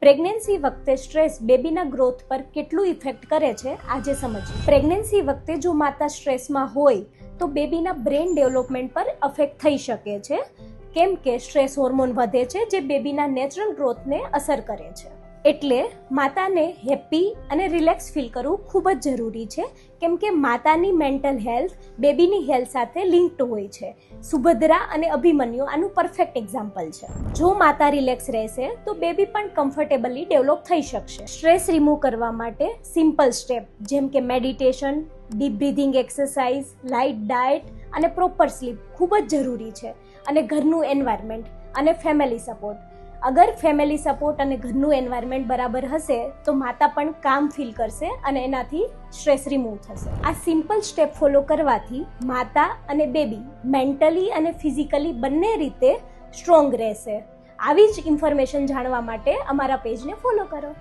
Pregnancy વખતે stress બેબીના growth પર કેટલું ઇફેક્ટ કરે છે આજે સમજીએ. પ્રેગ્નન્સી વખતે જો માતા સ્ટ્રેસમાં હોય તો બેબીના બ્રેન ડેવલપમેન્ટ પર અફેક્ટ થઈ શકે છે. કેમ કે સ્ટ્રેસ હોર્મોન વધે છે જે બેબીના નેચરલ ગ્રોથને અસર કરે છે. એટલે માતાને હેપી અને રિલેક્સ ફીલ કરવું ખૂબ જ જરૂરી છે. કેમ કે માતાની મેન્ટલ હેલ્થ, બેબીની હેલ્થ સાથે લિંક્ડ હોય છે. સુભદ્રા અને અભિમન્યુ આનું પરફેક્ટ એક્ઝામ્પલ છે. જો માતા રિલેક્સ રહેશે, તો બેબી પણ કમ્ફર્ટેબલી ડેવલપ થઈ શકશે. સ્ટ્રેસ રિમૂવ કરવા માટે સિમ્પલ સ્ટેપ, જેમ કે meditation, deep breathing exercise, light diet અને પ્રોપર સ્લીપ ખૂબ જ જરૂરી છે. અને ઘરનું એન્વાયરમેન્ટ અને ફેમિલી સપોર્ટ. અગર ફેમિલી સપોર્ટ અને ઘરનું એન્વાયરમેન્ટ બરાબર હશે, તો માતા પણ કામ ફીલ કરશે અને એનાથી સ્ટ્રેસ રિમૂવ થશે. આ સિમ્પલ સ્ટેપ ફોલો કરવાથી માતા અને બેબી મેન્ટલી અને ફિઝિકલી બંને રીતે સ્ટ્રોંગ રહેશે. આવી જ ઇન્ફોર્મેશન જાણવા માટે અમારા પેજને ફોલો કરો.